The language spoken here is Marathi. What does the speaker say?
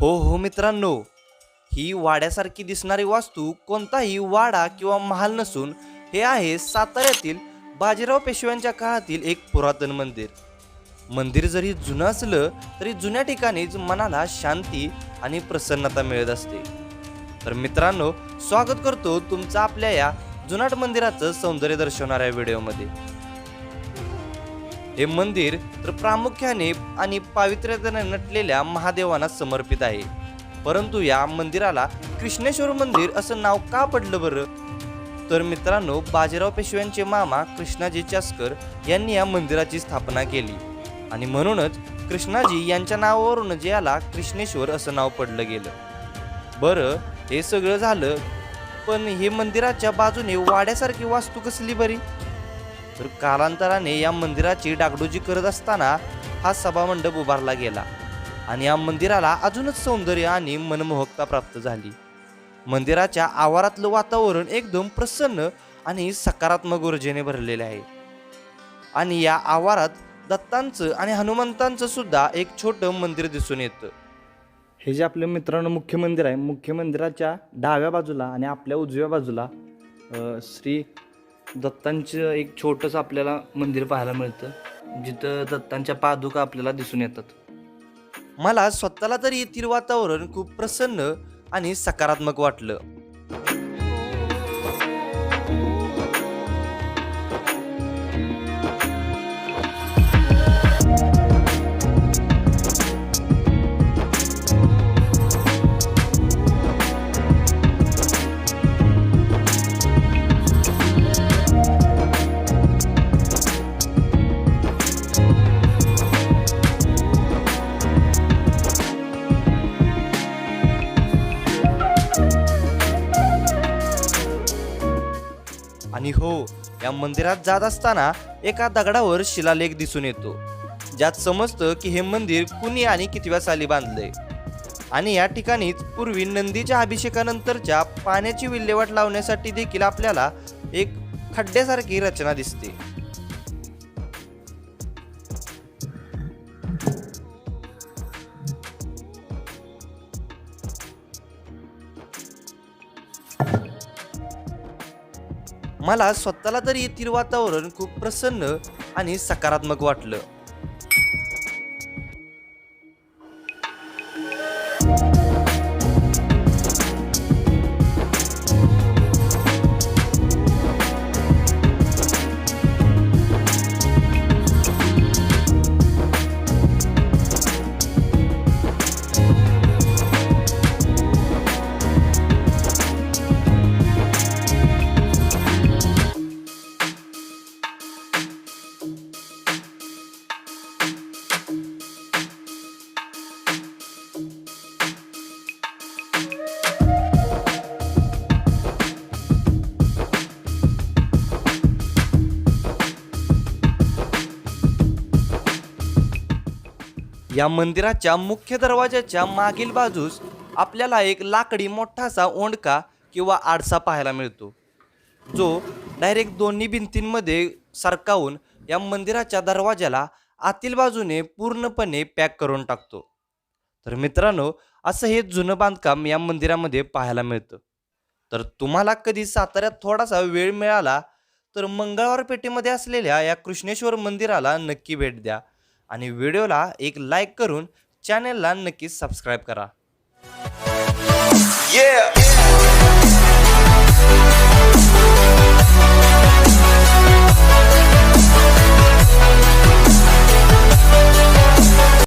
हो हो मित्रांनो ही वाड्यासारखी दिसणारी वास्तू कोणताही वाडा किंवा महाल नसून हे आहे साताऱ्यातील बाजीराव पेशव्यांच्या काळातील एक पुरातन मंदिर. मंदिर जरी जुनं असलं तरी जुन्या ठिकाणीच मनाला शांती आणि प्रसन्नता मिळत असते. तर मित्रांनो स्वागत करतो तुमचं आपल्या या जुनाट मंदिराचं सौंदर्य दर्शवणाऱ्या व्हिडिओमध्ये. हे मंदिर तर प्रामुख्याने आणि पावित्र्याने नटलेल्या महादेवांना समर्पित आहे. परंतु या मंदिराला कृष्णेश्वर मंदिर असं नाव का पडलं बरं? तर मित्रांनो बाजीराव पेशव्यांचे मामा कृष्णाजी चास्कर यांनी या मंदिराची स्थापना केली. आणि म्हणूनच कृष्णाजी यांच्या नावावरून याला कृष्णेश्वर असं नाव पडलं गेलं. बरं हे सगळं झालं पण हे मंदिराच्या बाजूने वाड्यासारखी वास्तू कसली बरी? तर कालांतराने या मंदिराची डागडुजी करत असताना हा सभामंडप उभारला गेला आणि या मंदिराला अजूनच सौंदर्य आणि मनमोहकता प्राप्त झाली. मंदिराच्या आवारातलं वातावरण एकदम प्रसन्न आणि सकारात्मक ऊर्जेने भरलेले आहे. आणि या आवारात दत्तांचं आणि हनुमंतांचं सुद्धा एक छोटं मंदिर दिसून येतं. हे जे आपलं मित्रांनो मुख्य मंदिर आहे मुख्य मंदिराच्या डाव्या बाजूला आणि आपल्या उजव्या बाजूला श्री दत्तांचं एक छोटंसं आपल्याला मंदिर पाहायला मिळतं. जिथं दत्तांच्या पादुका आपल्याला दिसून येतात. मला स्वतःला तरी येथील वातावरण खूप प्रसन्न आणि सकारात्मक वाटलं. आणि हो या मंदिरात जात असताना एका दगडावर शिलालेख दिसून येतो ज्यात समजतं की हे मंदिर कुणी आणि कितव्या साली बांधलंय. आणि या ठिकाणीच पूर्वी नंदीच्या अभिषेकानंतरच्या पाण्याची विल्हेवाट लावण्यासाठी देखील आपल्याला एक खड्ड्यासारखी रचना दिसते. मला स्वतःला तरी येथील वातावरण खूप प्रसन्न आणि सकारात्मक वाटलं. या मंदिराच्या मुख्य दरवाजाच्या मागील बाजूस आपल्याला एक लाकडी मोठासा ओंडका किंवा आडसा पाहायला मिळतो. जो डायरेक्ट दोन्ही भिंतींमध्ये सरकावून या मंदिराच्या दरवाजाला आतील बाजूने पूर्णपणे पॅक करून टाकतो. तर मित्रांनो असं हे जुनं बांधकाम या मंदिरामध्ये पाहायला मिळतं. तर तुम्हाला कधी साताऱ्यात थोडासा वेळ मिळाला तर मंगळवार पेठेमध्ये असलेल्या या कृष्णेश्वर मंदिराला नक्की भेट द्या. आणि व्हिडिओला एक लाईक करून चॅनेलला नक्कीच सबस्क्राईब करा yeah.